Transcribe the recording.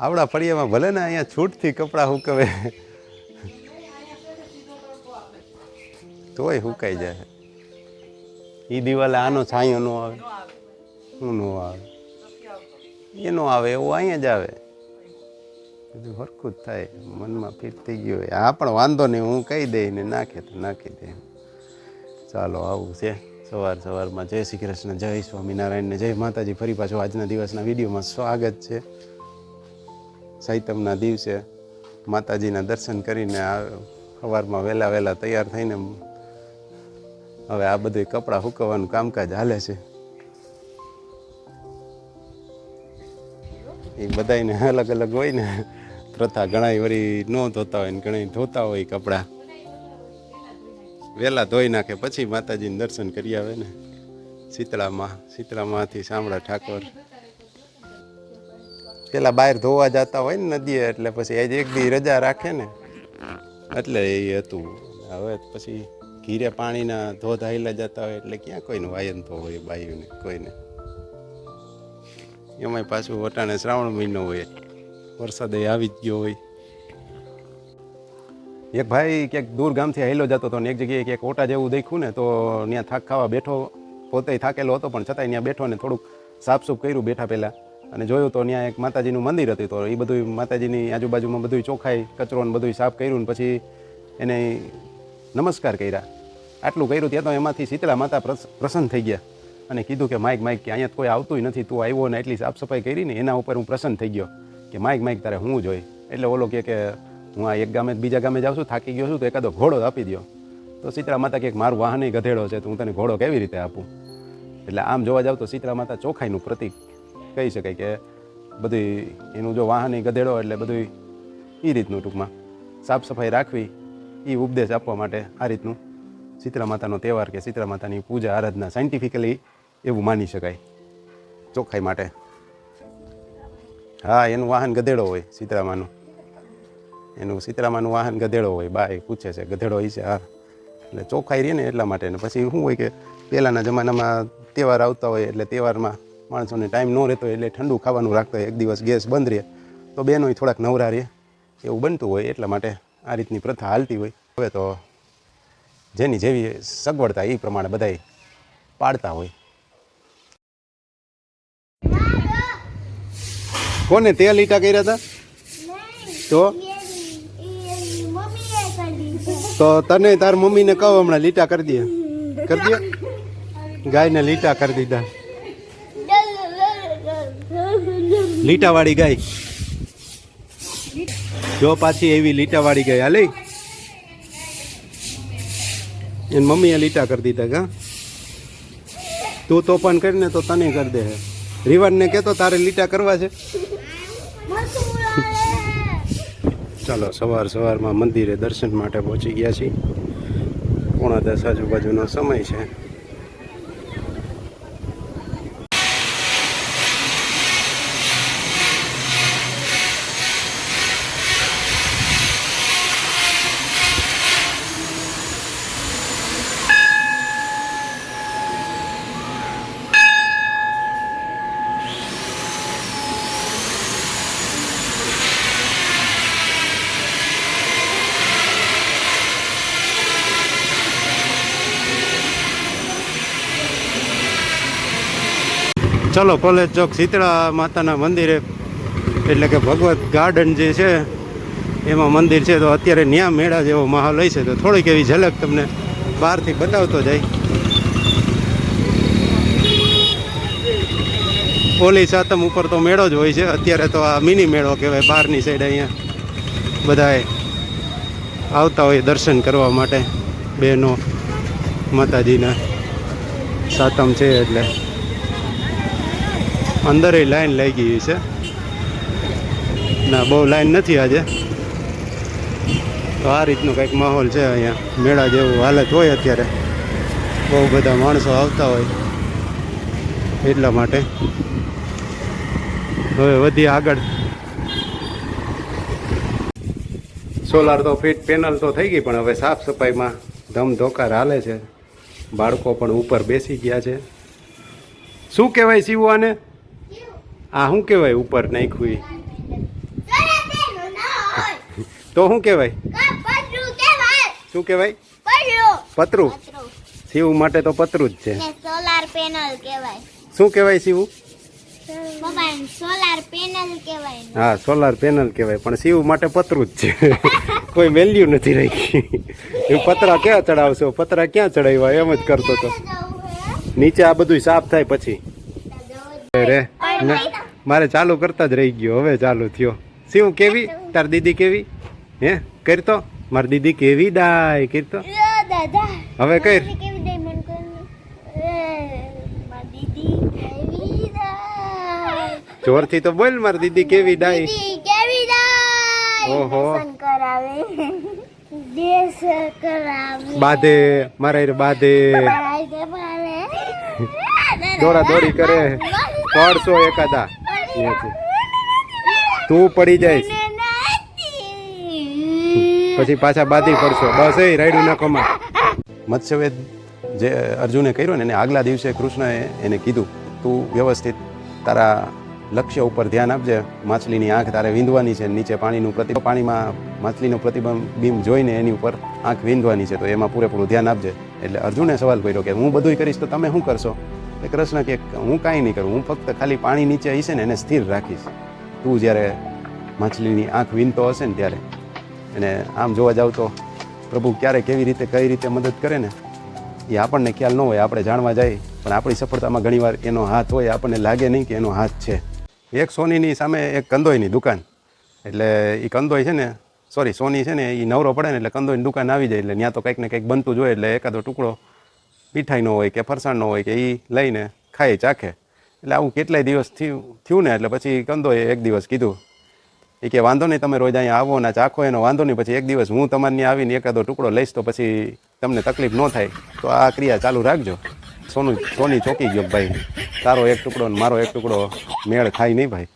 આવડા ફળિયામાં ભલે ને અહીંયા છૂટથી કપડાં હુકવે. તોય હુકાઈ જાય. એ દિવાલે આનો છાંયો નો આવે. શું નો આવે. એનો આવે, એવું અહીંયા જ આવે. બધું હરખું જ થાય. મનમાં ફીરતી ગયું હોય. આ પણ વાંધો નહીં, હું કહી દઈ ને નાખે તો નાખી દે. ચાલો, આવું છે. સવાર સવારમાં જય શ્રી કૃષ્ણ, જય સ્વામિનારાયણ ને જય માતાજી. ફરી પાછો આજના દિવસના વિડીયોમાં સ્વાગત છે. સાઈતમના દિવસે માતાજીના દર્શન કરીને સવારમાં વહેલા વહેલા તૈયાર થઈને હવે આ બધું કપડાં સુકવવાનું કામકાજ હાલે છે. એ બધાને અલગ અલગ હોય ને, પ્રથા ઘણા વળી ન ધોતા હોય ને ઘણા ધોતા હોય કપડાં. વહેલા ધોઈ નાખે પછી માતાજીને દર્શન કરી આવે ને. શીતળામાં, શીતળામાંથી શામળા ઠાકોર પેલા બહાર ધોવા જતા હોય ને નદીએ, એટલે પછી આજે એક દી રજા રાખે ને. એટલે એ હતું. હવે પછી ઘીરે પાણીના ધોધ હાઈલા જતા હોય, એટલે ક્યાં કોઈનું વાયન તો હોય, બાયુને, કોઈને. એમાંય પાછું વટાણે શ્રાવણ મહિનો હોય. વરસાદ આવી જ ગયો હોય. એક ભાઈ ક્યાંક દૂર ગામથી હેલો જતો હતો ને એક જગ્યાએ ક્યાંક ઓટા જેવું દેખ્યું ને, તો ત્યાં થાક ખાવા બેઠો, પોતે થાકેલો હતો, પણ છતાંય ત્યાં બેઠો ને થોડુંક સાફસૂફ કર્યું બેઠા પહેલાં. અને જોયું તો ત્યાં એક માતાજીનું મંદિર હતું. તો એ બધું માતાજીની આજુબાજુમાં બધું ચોખાઈ કચરો ને બધું સાફ કર્યું ને પછી એને નમસ્કાર કર્યા. આટલું કર્યું ત્યાં તો એમાંથી શીતળા માતા પ્રસ- પ્રસન્ન થઈ ગયા. અને કીધું કે માઇક માઇક કે અહીંયા કોઈ આવતું નથી. તું આવ્યો ને એટલી સાફ સફાઈ કરી ને એના ઉપર હું પ્રસન્ન થઈ ગયો. કે માઇક માઇક તારે હું જોઈ એટલે ઓલો કહે કે, હું આ એક ગામે બીજા ગામે જાઉં છું, થાકી ગયો છું, તો એકાદો ઘોડો આપી દો તો શીતળા માતા કે, મારું વાહન ગધેડો છે, તો હું તને ઘોડો કેવી રીતે આપું? એટલે આમ જોવા જાવ તો શીતળા માતા ચોખાઈનું પ્રતીક કહી શકાય કે બધી એનું જો વાહન ગધેડો એટલે બધું એ રીતનું ટૂંકમાં. સાફ સફાઈ રાખવી એ ઉપદેશ આપવા માટે આ રીતનું. શીતળા માતાનો તહેવાર કે શીતળા માતાની પૂજા, આરાધના સાયન્ટિફિકલી એવું માની શકાય. ચોખ્ખાઈ માટે. હા, એનું વાહન ગધેડો હોય સીતરામાનું એનું સીતરામાનું વાહન ગધેડો હોય, બા એ પૂછે છે, ગધેડો એ છે, હા. એટલે ચોખ્ખાઈ રહે ને એટલા માટે. ને પછી શું હોય કે પહેલાંના જમાનામાં તહેવાર આવતા હોય એટલે તહેવારમાં માણસોને ટાઈમ ન રહેતો એટલે ઠંડુ ખાવાનું રાખતો હોય, એક દિવસ ગેસ બંધ રહે, તો બહેનોય થોડાક નવરા રહે, એવું બનતું હોય, એટલા માટે આ રીતની પ્રથા હાલતી હોય. હવે તો જેની જેવી સગવડતા એ પ્રમાણે બધાય પાડતા હોય. કોને તેલ લીટા કર્યા હતા તો? તો તને તાર મમ્મીને કહો, હમણાં લીટા કરી દે. કરી દે? ગાયને લીટા કરી દીધા. લીટાવાળી ગાય જો પાછી એવી લીટાવાળી ગાય હાલે એની મમ્મીએ લીટા કરી દીધા કા? તું તો પણ કરીને તો તને કરી દે. રીવાનને કહેતો, તારે લીટા કરવા છે. ચાલો, સવાર સવારમાં મંદિરે દર્શન માટે પહોંચી ગયા છીએ. પોણા દસ આજુબાજુનો સમય છે. ચલો, કોલેજ ચોક શીતળા માતાના મંદિરે. એટલે કે ભગવત ગાર્ડન જે છે, એમાં મંદિર છે, તો અત્યારે ન્યા મેળા જેવો માહોલ હોય છે, તો થોડીક એવી ઝલક તમને બહારથી બતાવતો જાય. ઓલી સાતમ ઉપર તો મેળો જ હોય છે, અત્યારે તો આ મિની મેળો કહેવાય, બહારની સાઈડ અહીંયા બધાએ આવતા હોય દર્શન કરવા માટે, બહેનો, માતાજીના. સાતમ છે એટલે. અંદર લાઈન લઈ ગઈ છે. ના, બહુ લાઈન નથી આજે. તો આ રીતનો કંઈક માહોલ છે અહીંયા. મેળા જેવું હાલત હોય અત્યારે. બહુ બધા માણસો આવતા હોય. એટલા માટે. હવે વધી આગળ. સોલાર તો ફિટ પેનલ તો થઈ ગઈ, પણ હવે સાફ સફાઈમાં ધમધોકાર હાલે છે. બાળકો પણ ઉપર બેસી ગયા છે. શું કહેવાય શિવ આને? આ શું કહેવાય ઉપર નાખ્યું એ? તો શું કહેવાય? શું કહેવાય? પતરું. શિવ માટે તો પતરું જ છે. સોલાર પેનલ કહેવાય. શું કહેવાય શિવ? સોલાર પેનલ કહેવાય. હા સોલાર પેનલ કહેવાય પણ શિવ માટે પતરું જ છે. કોઈ વેલ્યુ નથી રાખી. એ પતરા ક્યાં ચડાવશો? પતરા ક્યાં ચડાવ્યા? એમ જ કરતો હતો નીચે આ બધું સાફ થાય પછી. રે. મારે ચાલુ કરતા જ રહી ગયો હવે ચાલુ થયો. શું કેવી? તાર દીદી કેવી? હે? કરતો? મારી દીદી કેવી ડાય? કરતો? હવે કર. દાય જોરથી તો બોલ મારી દીદી કેવી ડાય? દાય ઓહો. કરાવે. દેશ કરાવે. બાધે મારે બાધે. દોડા દોડી કરે. પડશો એકાદા. તું પડી જઈશ. પછી પાછા બાધી પડશો. બસ એ રાયડું નાખોમાં મત્સ્યવેદ જે અર્જુને કર્યો ને એને આગલા દિવસે કૃષ્ણએ એને કીધું, તું વ્યવસ્થિત તારા લક્ષ્ય ઉપર ધ્યાન આપજે. માછલીની આંખ તારે વીંધવાની છે. નીચે પાણીનું પ્રતિબંધ પાણીમાં માછલીનો પ્રતિબિંબ જોઈને એની ઉપર આંખ વીંધવાની છે. તો એમાં પૂરેપૂરું ધ્યાન આપજે. એટલે અર્જુને સવાલ કર્યો કે, હું બધુંય કરીશ તો તમે શું કરશો? એટલે કૃષ્ણ કે, હું કાંઈ નહીં કરું, હું ફક્ત ખાલી પાણી નીચે હશે ને એને સ્થિર રાખીશ. તું જ્યારે માછલીની આંખ વીનતો હશે ને ત્યારે અને આમ જોવા જાવ તો પ્રભુ ક્યારે કેવી રીતે, કઈ રીતે મદદ કરે ને, એ આપણને ખ્યાલ ન હોય, આપણે જાણવા જાય. પણ આપણી સફળતામાં ઘણીવાર એનો હાથ હોય, આપણને લાગે નહીં કે એનો હાથ છે. એક સોનીની સામે એક કંદોઈની દુકાન. એટલે એ કંદોઈ છે ને સોરી સોની છે ને એ નવરો પડે ને એટલે કંદોઈની દુકાન આવી જાય, એટલે ત્યાં તો કંઈક ને કંઈક બનતું જોઈએ એટલે એકાદો ટુકડો મીઠાઈનો હોય કે ફરસાણનો હોય કે એ લઈને ખાઈ ચાખે. એટલે આવું કેટલાય દિવસ થયું થયું ને એટલે પછી કંદોએ એક દિવસ કીધું, એ કે વાંધો નહીં, તમે રોજ અહીંયા આવો ને ચાખો એનો વાંધો નહીં, પછી એક દિવસ હું તમારી આવીને એકાદો ટુકડો લઈશ તો પછી તમને તકલીફ ન થાય. તો આ ક્રિયા ચાલુ રાખજો. સોનું, સોની ચોકી ગયો ભાઈ. તારો એક ટુકડો ને મારો એક ટુકડો મેળ ખાય નહીં ભાઈ.